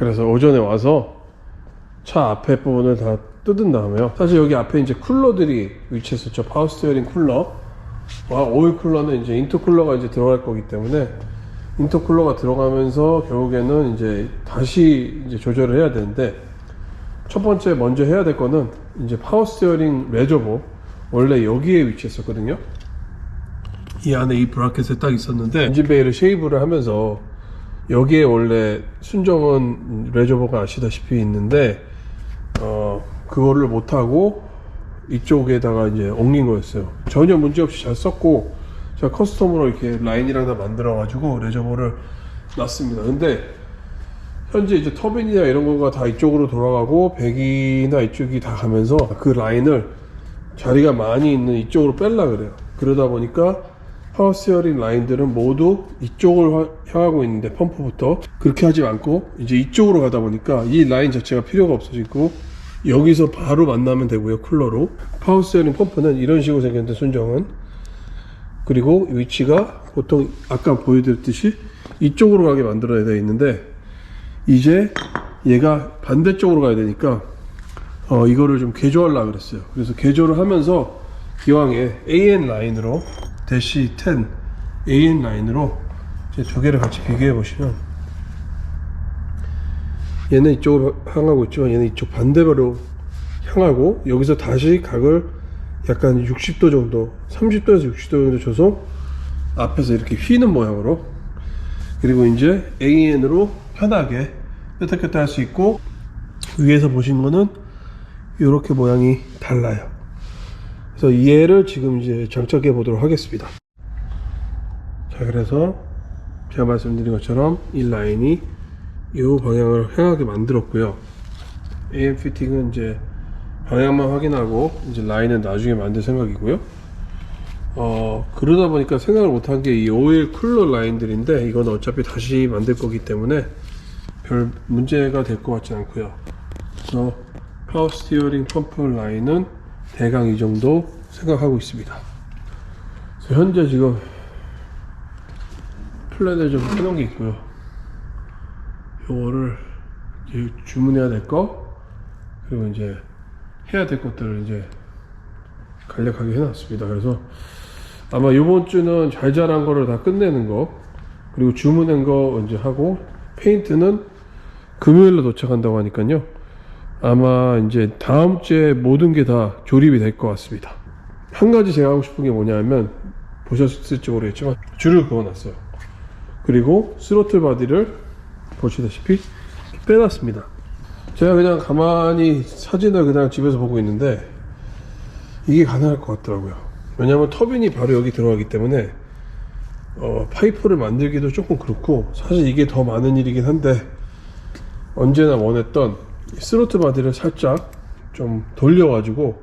그래서 오전에 와서 차 앞에 부분을 다 뜯은 다음에요. 사실 여기 앞에 이제 쿨러들이 위치했었죠. 파워 스티어링 쿨러. 와, 오일 쿨러는 이제 인터쿨러가 이제 들어갈 거기 때문에 인터쿨러가 들어가면서 결국에는 이제 다시 이제 조절을 해야 되는데 첫 번째 먼저 해야 될 거는 이제 파워 스티어링 레저버 원래 여기에 위치했었거든요. 이 안에 이 브라켓에 딱 있었는데 엔진 베이를 쉐이브를 하면서 여기에 원래 순정은 레저버가 아시다시피 있는데 어 그거를 못하고 이쪽에다가 이제 옮긴 거였어요. 전혀 문제없이 잘 썼고 제가 커스텀으로 이렇게 라인이랑 다 만들어 가지고 레저버를 놨습니다. 근데 현재 이제 터빈이나 이런 거가 다 이쪽으로 돌아가고 배기나 이쪽이 다 가면서 그 라인을 자리가 많이 있는 이쪽으로 뺄라 그래요. 그러다 보니까 파워 스티어링 라인들은 모두 이쪽을 화- 향하고 있는데 펌프부터 그렇게 하지 않고 이제 이쪽으로 가다 보니까 이 라인 자체가 필요가 없어지고 여기서 바로 만나면 되고요 쿨러로 파워 스티어링 펌프는 이런 식으로 생겼는데 순정은 그리고 위치가 보통 아까 보여드렸듯이 이쪽으로 가게 만들어야 되어 있는데 이제 얘가 반대쪽으로 가야 되니까 어, 이거를 좀 개조하려고 그랬어요. 그래서 개조를 하면서 기왕에 AN 라인으로 대시 10 AN 라인으로 이제 두 개를 같이 비교해 보시면 얘는 이쪽으로 향하고 있지만 얘는 이쪽 반대로 향하고 여기서 다시 각을 약간 60도 정도 30도에서 60도 정도 줘서 앞에서 이렇게 휘는 모양으로 그리고 이제 AN으로 편하게 끄다 할수 있고 위에서 보신 거는 이렇게 모양이 달라요. 그래서 얘를 지금 이제 장착해 보도록 하겠습니다. 자, 그래서 제가 말씀드린 것처럼 이 라인이 이 방향을 향하게 만들었고요. AM 피팅은 이제 방향만 확인하고 이제 라인은 나중에 만들 생각이고요. 어, 그러다 보니까 생각을 못한 게 이 오일 쿨러 라인들인데 이건 어차피 다시 만들 거기 때문에 별 문제가 될 것 같지 않고요. 그래서 파워 스티어링 펌프 라인은 대강 이 정도 생각하고 있습니다. 현재 지금 플랜을 좀 해놓은 게 있고요. 요거를 주문해야 될 거, 그리고 이제 해야 될 것들을 이제 간략하게 해놨습니다. 그래서 아마 이번 주는 잘 자란 거를 다 끝내는 거, 그리고 주문한 거 이제 하고, 페인트는 금요일로 도착한다고 하니까요. 아마 이제 다음 주에 모든 게 다 조립이 될 것 같습니다. 한 가지 제가 하고 싶은 게 뭐냐면, 보셨을지 모르겠지만, 줄을 그어놨어요. 그리고 스로틀 바디를 보시다시피 빼놨습니다. 제가 그냥 가만히 사진을 그냥 집에서 보고 있는데 이게 가능할 것 같더라고요. 왜냐하면 터빈이 바로 여기 들어가기 때문에 어, 파이프를 만들기도 조금 그렇고 사실 이게 더 많은 일이긴 한데 언제나 원했던 이 스로트 바디를 살짝 좀 돌려가지고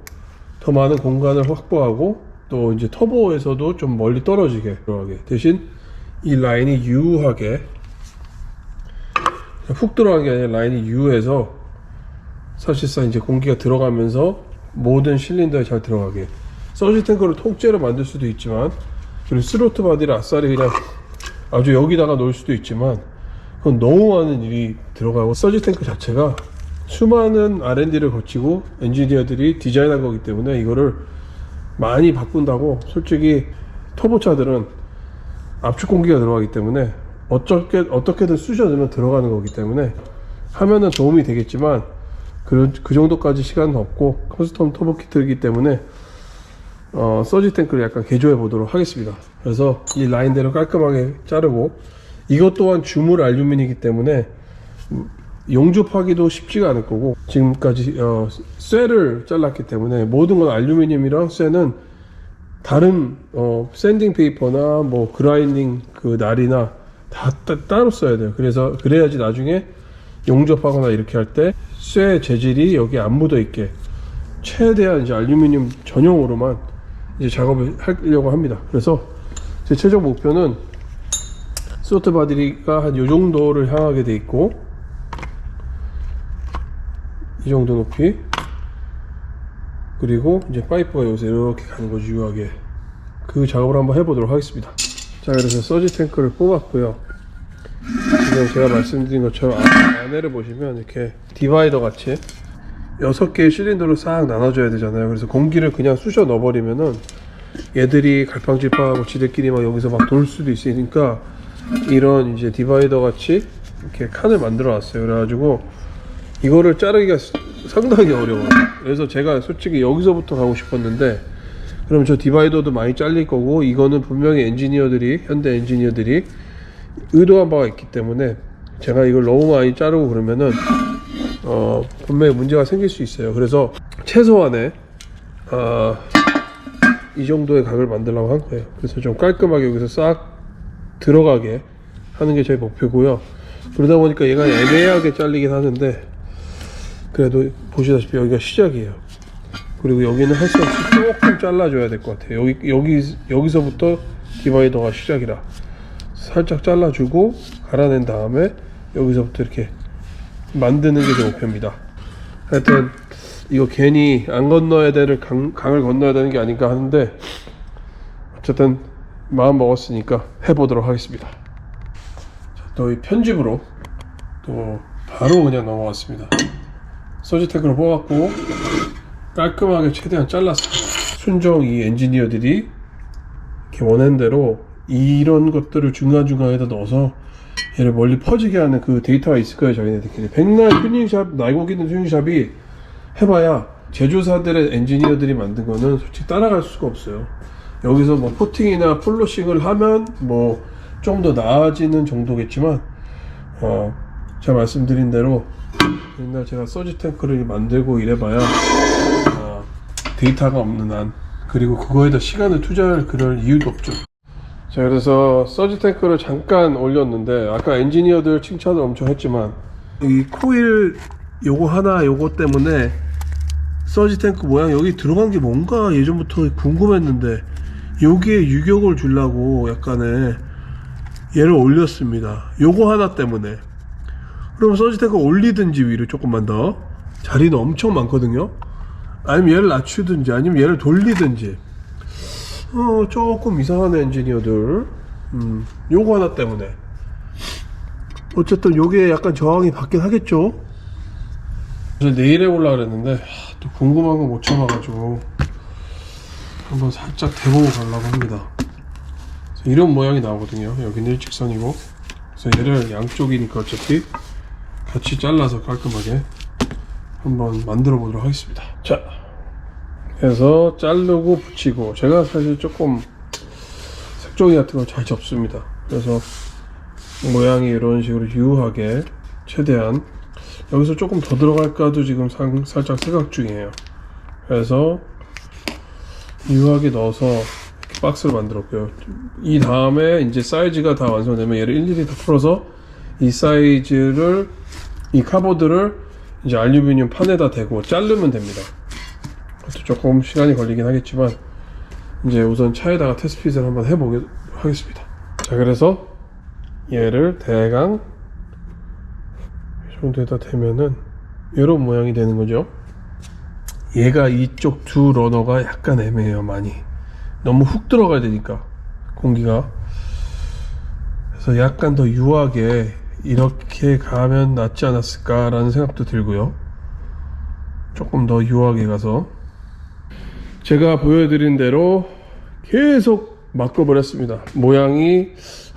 더 많은 공간을 확보하고 또 이제 터보에서도 좀 멀리 떨어지게 들어가게. 대신 이 라인이 유하게 훅 들어간 게 아니라 라인이 유해서 사실상 이제 공기가 들어가면서 모든 실린더에 잘 들어가게. 서지 탱크를 통째로 만들 수도 있지만 그리고 스로트 바디를 아싸리 그냥 아주 여기다가 놓을 수도 있지만 그건 너무 많은 일이 들어가고 서지 탱크 자체가 수많은 R&D를 거치고 엔지니어들이 디자인한 거기 때문에 이거를 많이 바꾼다고 솔직히 터보차들은 압축 공기가 들어가기 때문에 어떻게 어떻게든 쑤셔넣으면 들어가는 거기 때문에 하면은 도움이 되겠지만 그, 그 정도까지 시간은 없고 커스텀 터보 키트이기 때문에 어, 서지 탱크를 약간 개조해 보도록 하겠습니다. 그래서 이 라인대로 깔끔하게 자르고 이것 또한 주물 알루미늄이기 때문에 음, 용접하기도 쉽지가 않을 거고 지금까지 어, 쇠를 잘랐기 때문에 모든 건 알루미늄이랑 쇠는 다른 어, 샌딩 페이퍼나 뭐 그라인딩 그 날이나 다 따, 따로 써야 돼요. 그래서 그래야지 나중에 용접하거나 이렇게 할 때 쇠 재질이 여기 안 묻어 있게 최대한 이제 알루미늄 전용으로만 이제 작업을 하려고 합니다. 그래서 제 최종 목표는 소트 바디가 한 요 정도를 향하게 돼 있고 이 정도 높이 그리고 이제 파이프가 여기서 이렇게 가는 거죠 유하게 그 작업을 한번 해보도록 하겠습니다 자 그래서 서지 탱크를 뽑았고요 지금 제가 말씀드린 것처럼 안- 안에를 보시면 이렇게 디바이더 같이 여섯 개의 실린더로 싹 나눠줘야 되잖아요. 그래서 공기를 그냥 쑤셔 넣어버리면은 얘들이 갈팡질팡하고 지들끼리 막 여기서 막 돌 수도 있으니까 이런 이제 디바이더 같이 이렇게 칸을 만들어 놨어요. 그래가지고 이거를 자르기가 상당히 어려워요. 그래서 제가 솔직히 여기서부터 가고 싶었는데 그럼 저 디바이더도 많이 잘릴 거고 이거는 분명히 엔지니어들이 현대 엔지니어들이 의도한 바가 있기 때문에 제가 이걸 너무 많이 자르고 그러면은 어 분명히 문제가 생길 수 있어요. 그래서 최소한의 어, 이 정도의 각을 만들려고 한 거예요. 그래서 좀 깔끔하게 여기서 싹 들어가게 하는 게 저희 목표고요. 그러다 보니까 얘가 애매하게 잘리긴 하는데 그래도 보시다시피 여기가 시작이에요. 그리고 여기는 할 수 없이 조금 잘라줘야 될 것 같아요. 여기 여기 여기서부터 디바이더가 시작이라 살짝 잘라주고 갈아낸 다음에 여기서부터 이렇게 만드는 게 제 목표입니다. 하여튼 이거 괜히 안 건너야 되는 강, 강을 건너야 되는 게 아닌가 하는데 어쨌든 마음 먹었으니까 해보도록 하겠습니다. 또이 편집으로 또 바로 그냥 넘어갔습니다. 소지테크로 뽑았고 깔끔하게 최대한 잘랐어요. 순정 이 엔지니어들이 이렇게 원하는 대로 이런 것들을 중간중간에다 넣어서 얘를 멀리 퍼지게 하는 그 데이터가 있을 거예요 저희네들끼리 백날 튜닝샵 날고 있는 튜닝샵이 해봐야 제조사들의 엔지니어들이 만든 거는 솔직히 따라갈 수가 없어요 여기서 뭐 포팅이나 폴로싱을 하면 뭐 좀 더 나아지는 정도겠지만 어 제가 말씀드린 대로 옛날 제가 서지 탱크를 만들고 이래봐야 어, 데이터가 없는 한 그리고 그거에다 시간을 투자할 그럴 이유도 없죠. 자 그래서 서지 탱크를 잠깐 올렸는데 아까 엔지니어들 칭찬을 엄청 했지만 이 코일 요거 하나 요거 때문에 서지 탱크 모양 여기 들어간 게 뭔가 예전부터 궁금했는데 여기에 유격을 주려고 약간의 얘를 올렸습니다. 요거 하나 때문에 그럼 서지 탱크 올리든지 위로 조금만 더. 자리는 엄청 많거든요. 아니면 얘를 낮추든지 아니면 얘를 돌리든지. 어 조금 이상한 엔지니어들. 음 요거 하나 때문에. 어쨌든 요게 약간 저항이 받긴 하겠죠? 그래서 내일 해보려 그랬는데 하, 또 궁금한 거 못 참아가지고 한번 살짝 대보고 가려고 합니다. 이런 모양이 나오거든요. 여기는 일직선이고. 그래서 얘를 양쪽이니까 어차피 같이 잘라서 깔끔하게 한번 만들어 보도록 하겠습니다. 자 해서 자르고 붙이고 제가 사실 조금 색종이 같은 거잘 접습니다. 그래서 모양이 이런 식으로 유하게 최대한 여기서 조금 더 들어갈까도 지금 상- 살짝 생각 중이에요. 그래서 유하게 넣어서 박스를 만들었고요. 이 다음에 이제 사이즈가 다 완성되면 얘를 일일이 다 풀어서 이 사이즈를 이 카보드를 이제 알루미늄 판에다 대고 자르면 됩니다. 그것도 조금 시간이 걸리긴 하겠지만 이제 우선 차에다가 테스트핏을 한번 해보겠 하겠습니다. 자 그래서 얘를 대강 이 정도에다 대면은 이런 모양이 되는 거죠. 얘가 이쪽 두 러너가 약간 애매해요 많이. 너무 훅 들어가야 되니까 공기가. 그래서 약간 더 유하게 이렇게 가면 낫지 않았을까라는 생각도 들고요 조금 더 유하게 가서 제가 보여드린 대로 계속 바꿔버렸습니다. 모양이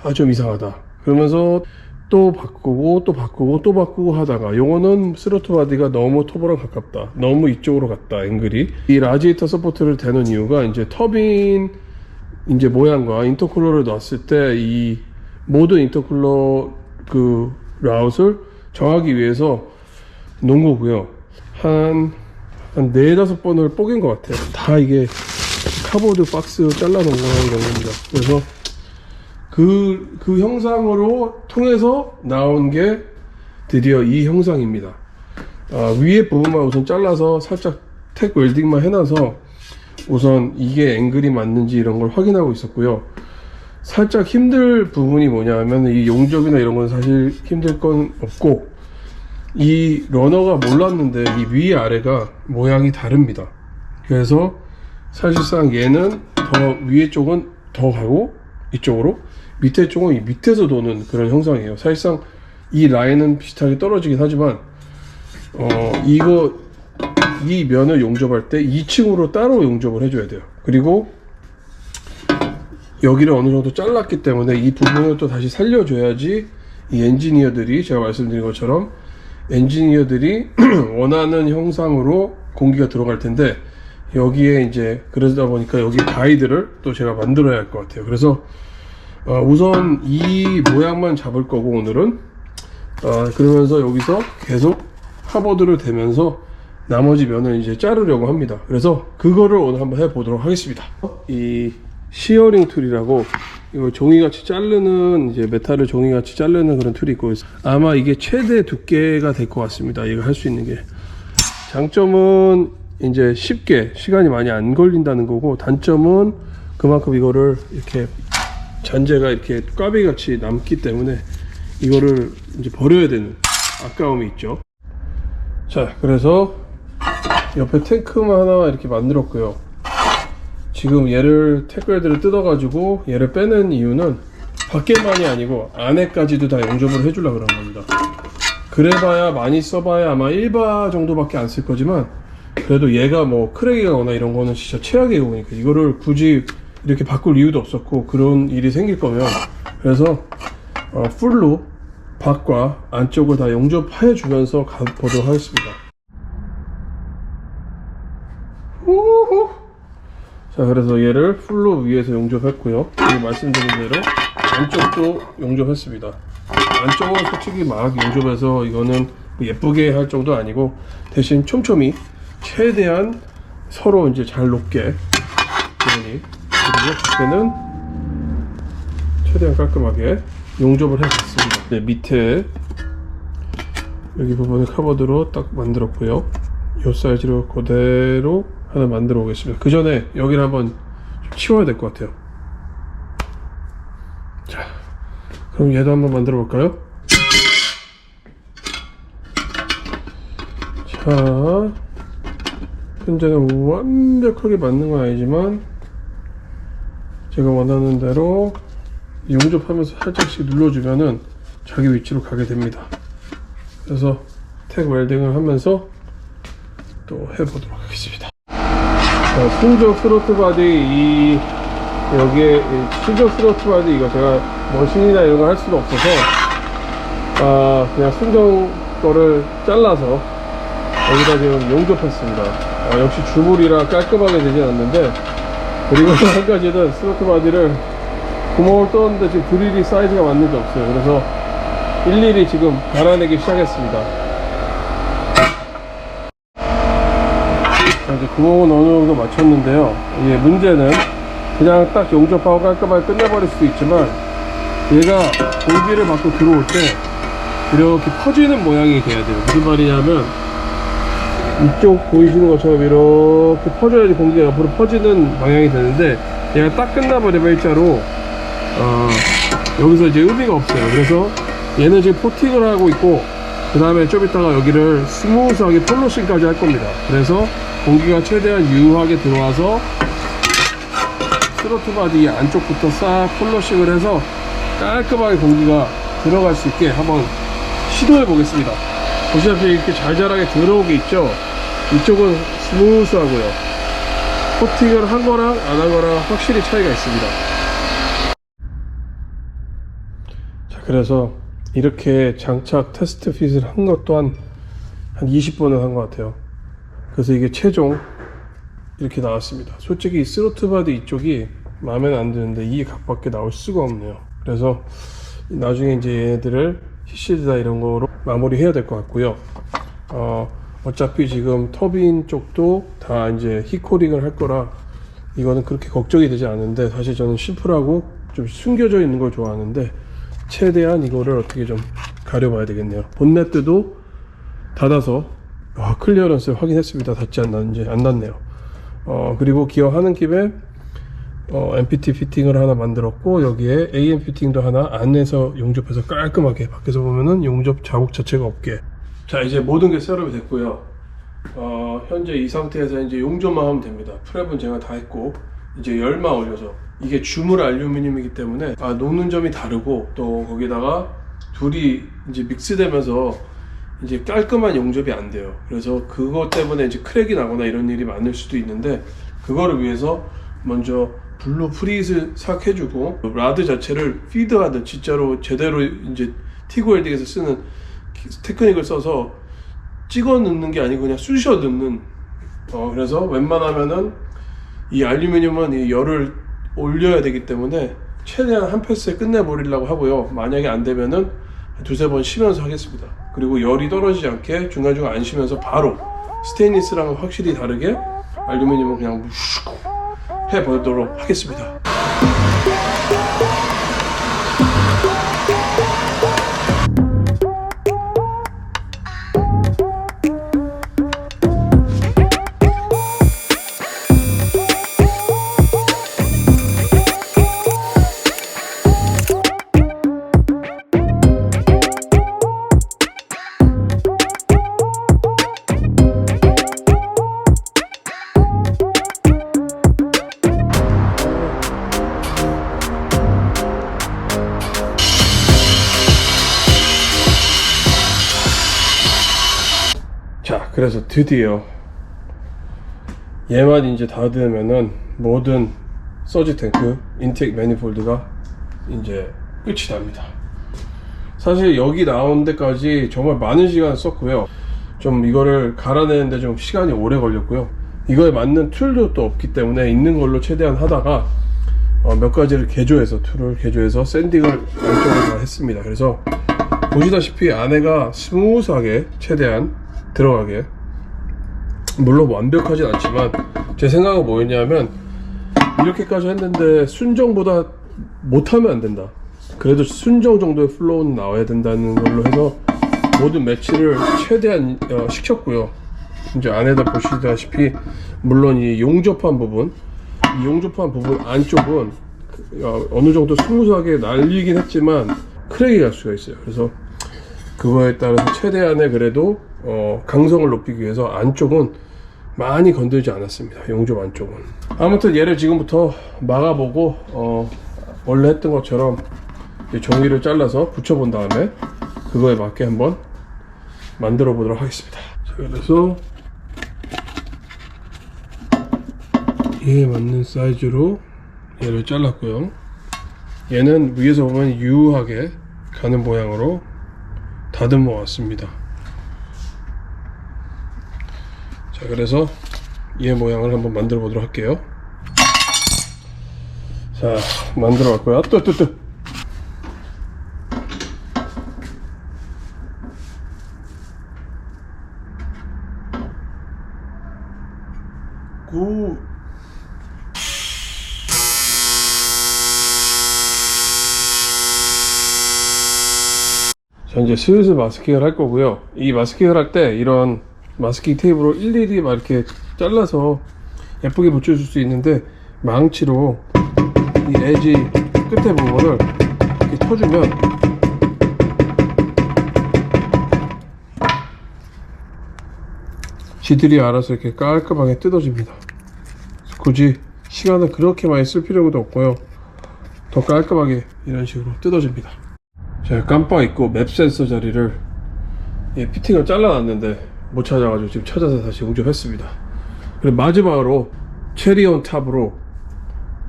아 좀 이상하다. 그러면서 또 바꾸고 또 바꾸고 또 바꾸고 하다가 요거는 스로트 바디가 너무 터보랑 가깝다. 너무 이쪽으로 갔다. 앵글이. 이 라지에이터 서포트를 대는 이유가 이제 터빈 이제 모양과 인터쿨러를 넣었을 때 이 모든 인터쿨러 그 라웃을 정하기 위해서 놓은 거고요. 한, 한 네다섯 번을 뽀갠 것 같아요. 다 이게 카보드 박스 잘라놓은 거라는 경우입니다. 그래서 그, 그 형상으로 통해서 나온 게 드디어 이 형상입니다. 아, 위에 부분만 우선 잘라서 살짝 택 웰딩만 해놔서 우선 이게 앵글이 맞는지 이런 걸 확인하고 있었고요. 살짝 힘들 부분이 뭐냐 하면 이 용접이나 이런 건 사실 힘들 건 없고 이 러너가 몰랐는데 이 위 아래가 모양이 다릅니다. 그래서 사실상 얘는 더 위에 쪽은 더 가고 이쪽으로 밑에 쪽은 이 밑에서 도는 그런 형상이에요. 사실상 이 라인은 비슷하게 떨어지긴 하지만 어 이거 이 면을 용접할 때 2층으로 따로 용접을 해줘야 돼요. 그리고 여기를 어느 정도 잘랐기 때문에 이 부분을 또 다시 살려줘야지 이 엔지니어들이 제가 말씀드린 것처럼 엔지니어들이 원하는 형상으로 공기가 들어갈 텐데 여기에 이제 그러다 보니까 여기 가이드를 또 제가 만들어야 할 것 같아요. 그래서 어, 우선 이 모양만 잡을 거고 오늘은 어, 그러면서 여기서 계속 하버드를 대면서 나머지 면을 이제 자르려고 합니다. 그래서 그거를 오늘 한번 해 보도록 하겠습니다. 이 시어링 툴이라고 이거 종이같이 자르는 이제 메탈을 종이같이 자르는 그런 툴이 있고 아마 이게 최대 두께가 될 것 같습니다. 이거 할수 있는 게 장점은 이제 쉽게 시간이 많이 안 걸린다는 거고 단점은 그만큼 이거를 이렇게 잔재가 이렇게 꽈배기 같이 남기 때문에 이거를 이제 버려야 되는 아까움이 있죠. 자, 그래서 옆에 탱크만 하나 이렇게 만들었고요. 지금 얘를 태클들을 뜯어가지고 얘를 빼는 이유는 밖에만이 아니고 안에까지도 다 용접을 해주려고 그런 겁니다. 그래봐야 많이 써봐야 아마 1바 정도밖에 안 쓸 거지만 그래도 얘가 뭐 크랙이 가거나 이런 거는 진짜 최악의 경우니까 이거를 굳이 이렇게 바꿀 이유도 없었고 그런 일이 생길 거면 그래서 어, 풀로 밖과 안쪽을 다 용접해 주면서 가보도록 하겠습니다. 우후. 자 그래서 얘를 풀로 위에서 용접했고요. 지금 말씀드린 대로 안쪽도 용접했습니다. 안쪽은 솔직히 막 용접해서 이거는 뭐 예쁘게 할 정도 아니고 대신 촘촘히 최대한 서로 이제 잘 녹게 그러니 그리고 밖에는 최대한 깔끔하게 용접을 해봤습니다. 네, 밑에 여기 부분을 카버드로 딱 만들었고요. 이 사이즈로 그대로 하나 만들어 오겠습니다. 그 전에 여기를 한번 좀 치워야 될 것 같아요. 자, 그럼 얘도 한번 만들어 볼까요? 자, 현재는 완벽하게 맞는 건 아니지만 제가 원하는 대로 용접하면서 살짝씩 눌러주면은 자기 위치로 가게 됩니다. 그래서 택 웰딩을 하면서 또 해보도록 하겠습니다. 자, 순정 스로트 바디 이 여기에 이 순정 스로트 바디 이거 제가 머신이나 이런 거 할 수가 없어서 아 그냥 순정 거를 잘라서 여기다 지금 용접했습니다. 아, 역시 주물이라 깔끔하게 되진 않는데 그리고 한 가지는 스로트 바디를 구멍을 떴는데 지금 드릴이 사이즈가 맞는 게 없어요. 그래서 일일이 지금 갈아내기 시작했습니다. 자, 이제 구멍은 어느 정도 맞췄는데요. 이게 문제는 그냥 딱 용접하고 깔끔하게 끝내버릴 수도 있지만 얘가 공기를 받고 들어올 때 이렇게 퍼지는 모양이 돼야 돼요. 무슨 말이냐면 이쪽 보이시는 것처럼 이렇게 퍼져야지 공기가 옆으로 퍼지는 방향이 되는데 얘가 딱 끝나버리면 일자로 어, 여기서 이제 의미가 없어요. 그래서 얘는 지금 포팅을 하고 있고 그 다음에 좀 이따가 여기를 스무스하게 폴로싱까지 할 겁니다. 그래서 공기가 최대한 유하게 들어와서 스로트 바디 안쪽부터 싹 폴로싱을 해서 깔끔하게 공기가 들어갈 수 있게 한번 시도해 보겠습니다. 보시다시피 이렇게 잘 자라게 들어오게 있죠? 이쪽은 스무스하고요. 코팅을 한 거랑 안 한 거랑 확실히 차이가 있습니다. 자, 그래서 이렇게 장착 테스트 핏을 한 것 또한 한 20번은 한 것 같아요. 그래서 이게 최종 이렇게 나왔습니다. 솔직히 스로트 바디 이쪽이 마음에 안 드는데 이 각밖에 나올 수가 없네요. 그래서 나중에 이제 얘네들을 히시드다 이런 거로 마무리 해야 될 것 같고요. 어, 어차피 지금 터빈 쪽도 다 이제 히코링을 할 거라 이거는 그렇게 걱정이 되지 않는데 사실 저는 심플하고 좀 숨겨져 있는 걸 좋아하는데 최대한 이거를 어떻게 좀 가려봐야 되겠네요. 본네트도 닫아서 아, 클리어런스 확인했습니다. 닿지 않았는지 안 닿네요. 어, 그리고 기어하는 김에 어, MPT 피팅을 하나 만들었고 여기에 AM 피팅도 하나 안에서 용접해서 깔끔하게 밖에서 보면은 용접 자국 자체가 없게 자 이제 모든 게 셋업이 됐고요 어, 현재 이 상태에서 이제 용접만 하면 됩니다 프랩은 제가 다 했고 이제 열만 올려서 이게 주물 알루미늄이기 때문에 아, 녹는 점이 다르고 또 거기다가 둘이 이제 믹스되면서 이제 깔끔한 용접이 안 돼요. 그래서 그것 때문에 이제 크랙이 나거나 이런 일이 많을 수도 있는데 그거를 위해서 먼저 블루 프릿을 싹 해주고 라드 자체를 피드하듯 진짜로 제대로 이제 티그 웰딩에서 쓰는 기- 테크닉을 써서 찍어 넣는 게 아니고 그냥 쑤셔 넣는 어 그래서 웬만하면은 이 알루미늄은 이 열을 올려야 되기 때문에 최대한 한 패스에 끝내버리려고 하고요. 만약에 안 되면은 한 두세 번 쉬면서 하겠습니다. 그리고 열이 떨어지지 않게 중간중간 안 쉬면서 바로 스테인리스랑은 확실히 다르게 알루미늄은 그냥 슉 해보도록 하겠습니다. 드디어 얘만 이제 닫으면은 모든 서지 탱크 인텍 매니폴드가 이제 끝이 납니다. 사실 여기 나온 데까지 정말 많은 시간 썼고요. 좀 이거를 갈아내는데 좀 시간이 오래 걸렸고요. 이거에 맞는 툴도 또 없기 때문에 있는 걸로 최대한 하다가 어, 몇 가지를 개조해서 툴을 개조해서 샌딩을 양쪽으로 다 했습니다. 그래서 보시다시피 안에가 스무스하게 최대한 들어가게 물론 완벽하진 않지만 제 생각은 뭐였냐면 이렇게까지 했는데 순정보다 못하면 안 된다. 그래도 순정 정도의 플로우는 나와야 된다는 걸로 해서 모든 매치를 최대한 어, 시켰고요. 이제 안에다 보시다시피 물론 이 용접한 부분 이 용접한 부분 안쪽은 그, 어, 어느 정도 스무스하게 날리긴 했지만 크랙이 갈 수가 있어요. 그래서 그거에 따라서 최대한의 그래도 어, 강성을 높이기 위해서 안쪽은 많이 건들지 않았습니다. 용접 안쪽은. 아무튼 얘를 지금부터 막아보고 어, 원래 했던 것처럼 종이를 잘라서 붙여본 다음에 그거에 맞게 한번 만들어 보도록 하겠습니다. 자, 그래서 이에 맞는 사이즈로 얘를 잘랐고요. 얘는 위에서 보면 유하게 가는 모양으로 다듬어 왔습니다. 자, 그래서 얘 모양을 한번 만들어 보도록 할게요. 자, 만들어 또, 또, 또. 굿. 자 이제 슬슬 마스킹을 할 거고요 이 마스킹을 할 때 이런 마스킹 테이프로 일일이 막 이렇게 잘라서 예쁘게 붙여줄 수 있는데 망치로 이 에지 끝에 부분을 이렇게 쳐주면 지들이 알아서 이렇게 깔끔하게 뜯어집니다. 굳이 시간을 그렇게 많이 쓸 필요도 없고요. 더 깔끔하게 이런 식으로 뜯어집니다. 제가 깜빡 잊고 맵 센서 자리를 예, 피팅을 잘라놨는데 못 찾아가지고 지금 찾아서 다시 용접했습니다. 그리고 마지막으로 체리온 탑으로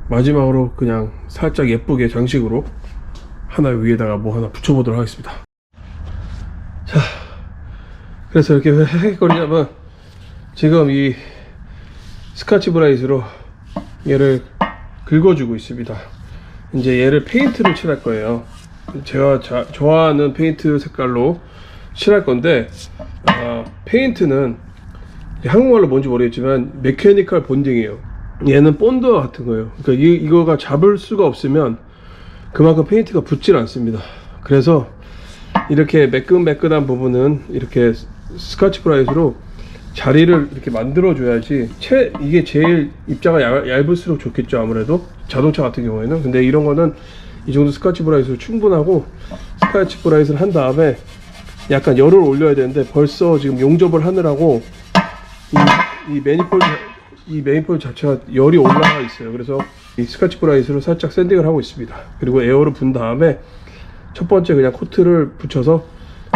마지막으로 그냥 살짝 예쁘게 장식으로 하나 위에다가 뭐 하나 붙여보도록 하겠습니다. 자, 그래서 이렇게 왜 헥헥거리냐면 지금 이 스카치 브라이트로 얘를 긁어주고 있습니다. 이제 얘를 페인트를 칠할 거예요. 제가 자- 좋아하는 페인트 색깔로 칠할 건데 아, 페인트는 한국말로 뭔지 모르겠지만 메케니컬 본딩이에요. 얘는 본드 같은 거예요. 그러니까 이, 이거가 잡을 수가 없으면 그만큼 페인트가 붙질 않습니다. 그래서 이렇게 매끈매끈한 부분은 이렇게 스카치 브라이트로 자리를 이렇게 만들어 줘야지 채 이게 제일 입자가 얇, 얇을수록 좋겠죠 아무래도 자동차 같은 경우에는 근데 이런 거는 이 정도 스카치 브라이트로 충분하고 스카치 브라이트를 한 다음에 약간 열을 올려야 되는데 벌써 지금 용접을 하느라고 이, 이 매니폴드 이 매니폴드 자체가 열이 올라가 있어요. 그래서 이 스카치 브라이트로 살짝 샌딩을 하고 있습니다. 그리고 에어를 분 다음에 첫 번째 그냥 코트를 붙여서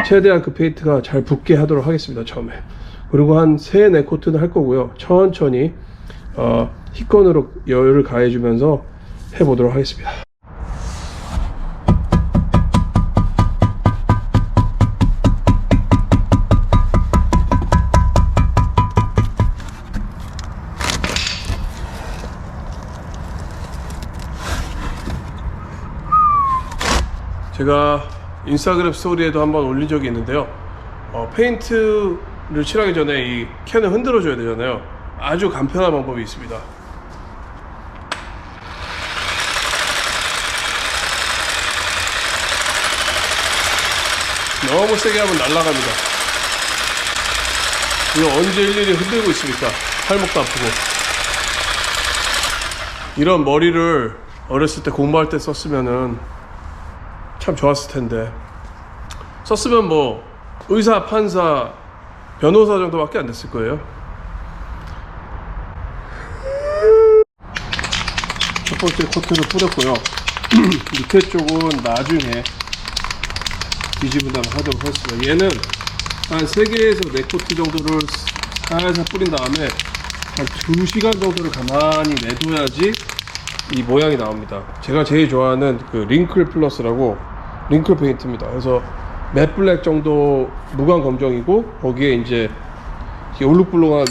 최대한 그 페인트가 잘 붙게 하도록 하겠습니다 처음에. 그리고 한 3, 4코트는 할 거고요. 천천히 어, 희건으로 열을 가해주면서 해보도록 하겠습니다 제가 인스타그램 스토리에도 한번 올린 적이 있는데요. 어, 페인트를 칠하기 전에 이 캔을 흔들어 줘야 되잖아요. 아주 간편한 방법이 있습니다. 너무 세게 하면 날아갑니다. 이거 언제 일일이 흔들고 있습니까? 팔목도 아프고. 이런 머리를 어렸을 때 공부할 때 썼으면은 참 좋았을 텐데 썼으면 뭐 의사, 판사, 변호사 정도밖에 안 됐을 거예요. 첫 번째 코트를 뿌렸고요. 밑에 쪽은 나중에 뒤집은 다음에 하도록 하겠습니다. 얘는 한 3개에서 4코트 정도를 살살 뿌린 다음에 한 2시간 정도를 가만히 내둬야지 이 모양이 나옵니다. 제가 제일 좋아하는 그 링클 플러스라고 링클 페인트입니다. 그래서 맷 블랙 정도 무광 검정이고 거기에 이제 이 올룩불룩한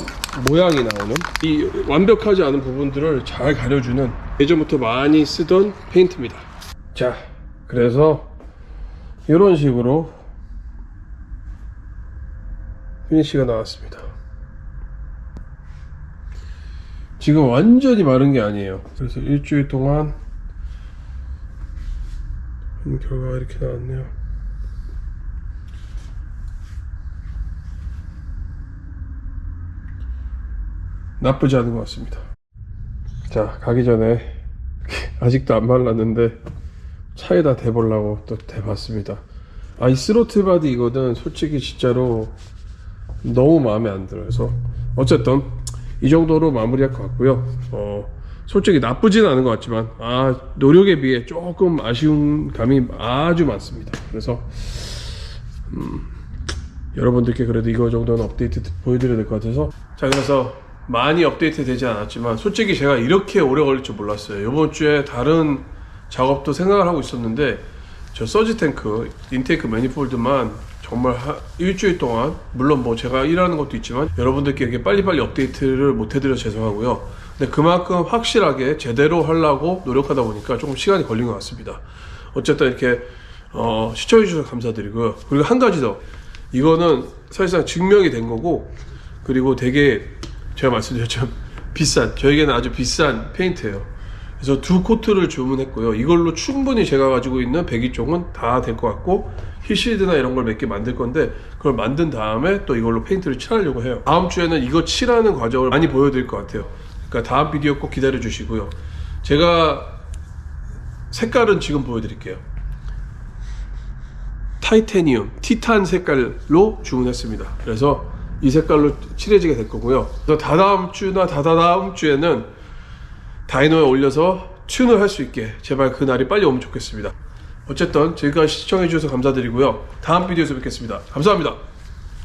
모양이 나오는 이 완벽하지 않은 부분들을 잘 가려주는 예전부터 많이 쓰던 페인트입니다. 자, 그래서 이런 식으로 피니시가 나왔습니다. 지금 완전히 마른 게 아니에요. 그래서 일주일 동안 한 결과가 이렇게 나왔네요. 나쁘지 않은 것 같습니다. 자, 가기 전에 아직도 안 말랐는데 차에다 대보려고 또 대봤습니다. 아, 이 스로틀 바디 이거는 솔직히 진짜로 너무 마음에 안 들어요. 그래서 어쨌든 이 정도로 마무리할 것 같고요. 어, 솔직히 나쁘진 않은 것 같지만 아 노력에 비해 조금 아쉬운 감이 아주 많습니다. 그래서 음, 여러분들께 그래도 이거 정도는 업데이트 보여드려야 될 것 같아서 자 그래서 많이 업데이트 되지 않았지만 솔직히 제가 이렇게 오래 걸릴 줄 몰랐어요. 이번 주에 다른 작업도 생각을 하고 있었는데 저 서지 탱크 인테이크 매니폴드만 정말 하- 일주일 동안 물론 뭐 제가 일하는 것도 있지만 여러분들께 이렇게 빨리빨리 업데이트를 못 해드려 서 죄송하고요. 근데 그만큼 확실하게 제대로 하려고 노력하다 보니까 조금 시간이 걸린 것 같습니다. 어쨌든 이렇게 어, 시청해 주셔서 감사드리고요. 그리고 한 가지 더 이거는 사실상 증명이 된 거고 그리고 되게 제가 말씀드렸죠 비싼 저에게는 아주 비싼 페인트예요. 그래서 두 코트를 주문했고요. 이걸로 충분히 제가 가지고 있는 배기 쪽은 다 될 것 같고 힐실드나 이런 걸 몇 개 만들 건데 그걸 만든 다음에 또 이걸로 페인트를 칠하려고 해요. 다음 주에는 이거 칠하는 과정을 많이 보여드릴 것 같아요. 그러니까 다음 비디오 꼭 기다려 주시고요. 제가 색깔은 지금 보여드릴게요. 타이타니움, 티탄 색깔로 주문했습니다. 그래서 이 색깔로 칠해지게 될 거고요. 그래서 다다음 주나 다다다음 주에는 다이노에 올려서 튠을 할 수 있게 제발 그 날이 빨리 오면 좋겠습니다. 어쨌든 지금까지 시청해 주셔서 감사드리고요. 다음 비디오에서 뵙겠습니다. 감사합니다.